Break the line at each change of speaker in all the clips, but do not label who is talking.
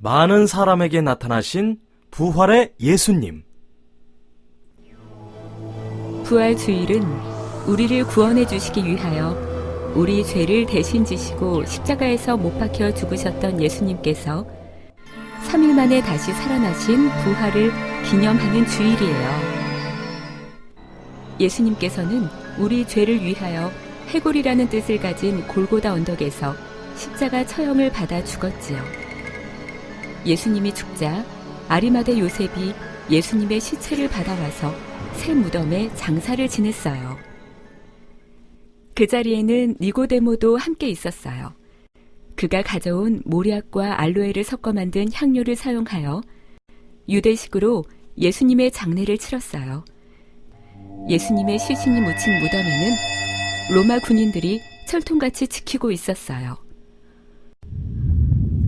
많은 사람에게 나타나신 부활의 예수님.
부활 주일은 우리를 구원해 주시기 위하여 우리 죄를 대신 지시고 십자가에서 못 박혀 죽으셨던 예수님께서 3일 만에 다시 살아나신 부활을 기념하는 주일이에요. 예수님께서는 우리 죄를 위하여 해골이라는 뜻을 가진 골고다 언덕에서 십자가 처형을 받아 죽었지요. 예수님이 죽자 아리마대 요셉이 예수님의 시체를 받아와서 새 무덤에 장사를 지냈어요. 그 자리에는 니고데모도 함께 있었어요. 그가 가져온 모략과 알로에를 섞어 만든 향료를 사용하여 유대식으로 예수님의 장례를 치렀어요. 예수님의 시신이 묻힌 무덤에는 로마 군인들이 철통같이 지키고 있었어요.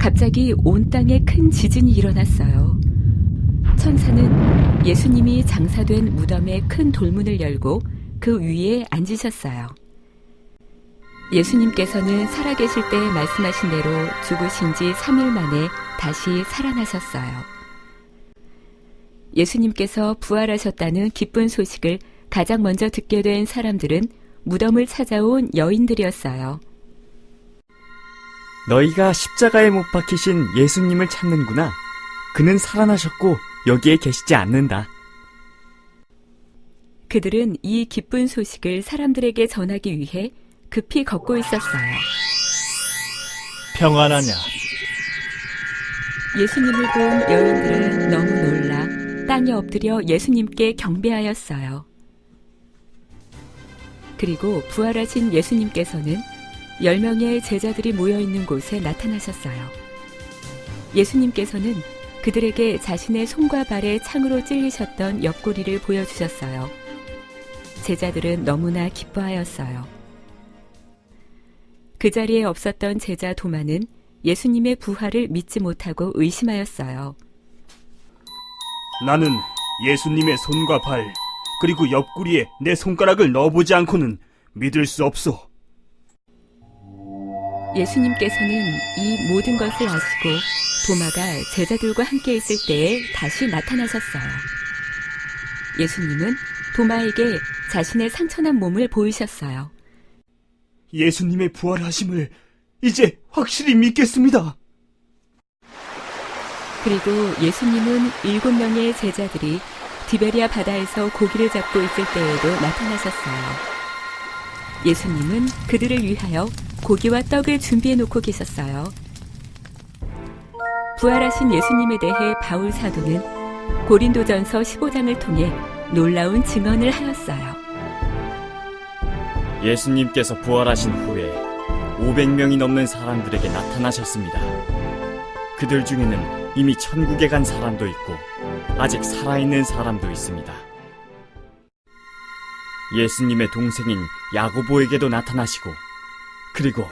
갑자기 온 땅에 큰 지진이 일어났어요. 천사는 예수님이 장사된 무덤의 큰 돌문을 열고 그 위에 앉으셨어요. 예수님께서는 살아계실 때 말씀하신 대로 죽으신 지 3일 만에 다시 살아나셨어요. 예수님께서 부활하셨다는 기쁜 소식을 가장 먼저 듣게 된 사람들은 무덤을 찾아온 여인들이었어요.
너희가 십자가에 못 박히신 예수님을 찾는구나. 그는 살아나셨고 여기에 계시지 않는다.
그들은 이 기쁜 소식을 사람들에게 전하기 위해 급히 걷고 있었어요.
평안하냐?
예수님을 본 여인들은 너무 놀라 땅에 엎드려 예수님께 경배하였어요. 그리고 부활하신 예수님께서는 열 명의 제자들이 모여 있는 곳에 나타나셨어요. 예수님께서는 그들에게 자신의 손과 발에 창으로 찔리셨던 옆구리를 보여주셨어요. 제자들은 너무나 기뻐하였어요. 그 자리에 없었던 제자 도마는 예수님의 부활을 믿지 못하고 의심하였어요.
나는 예수님의 손과 발, 그리고 옆구리에 내 손가락을 넣어보지 않고는 믿을 수 없소.
예수님께서는 이 모든 것을 아시고 도마가 제자들과 함께 있을 때에 다시 나타나셨어요. 예수님은 도마에게 자신의 상처난 몸을 보이셨어요.
예수님의 부활하심을 이제 확실히 믿겠습니다.
그리고 예수님은 일곱 명의 제자들이 디베리아 바다에서 고기를 잡고 있을 때에도 나타나셨어요. 예수님은 그들을 위하여 고기와 떡을 준비해 놓고 계셨어요. 부활하신 예수님에 대해 바울 사도는 고린도전서 15장을 통해 놀라운 증언을 하였어요.
예수님께서 부활하신 후에 500명이 넘는 사람들에게 나타나셨습니다. 그들 중에는 이미 천국에 간 사람도 있고 아직 살아있는 사람도 있습니다. 예수님의 동생인 야고보에게도 나타나시고 그리고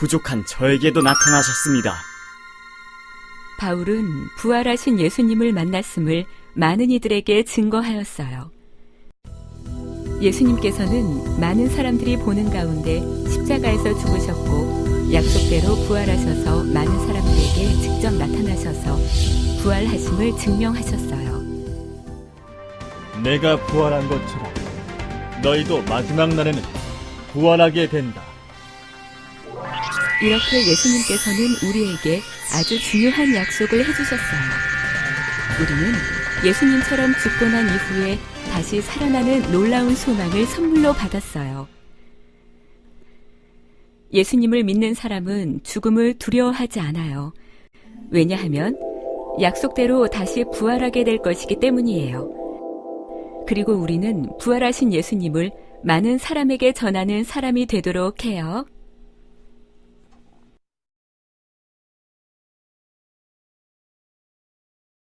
부족한 저에게도 나타나셨습니다.
바울은 부활하신 예수님을 만났음을 많은 이들에게 증거하였어요. 예수님께서는 많은 사람들이 보는 가운데 십자가에서 죽으셨고 약속대로 부활하셔서 많은 사람들에게 직접 나타나셔서 부활하심을 증명하셨어요.
내가 부활한 것처럼 너희도 마지막 날에는 부활하게 된다.
이렇게 예수님께서는 우리에게 아주 중요한 약속을 해주셨어요. 우리는 예수님처럼 죽고 난 이후에 다시 살아나는 놀라운 소망을 선물로 받았어요. 예수님을 믿는 사람은 죽음을 두려워하지 않아요. 왜냐하면 약속대로 다시 부활하게 될 것이기 때문이에요. 그리고 우리는 부활하신 예수님을 많은 사람에게 전하는 사람이 되도록 해요.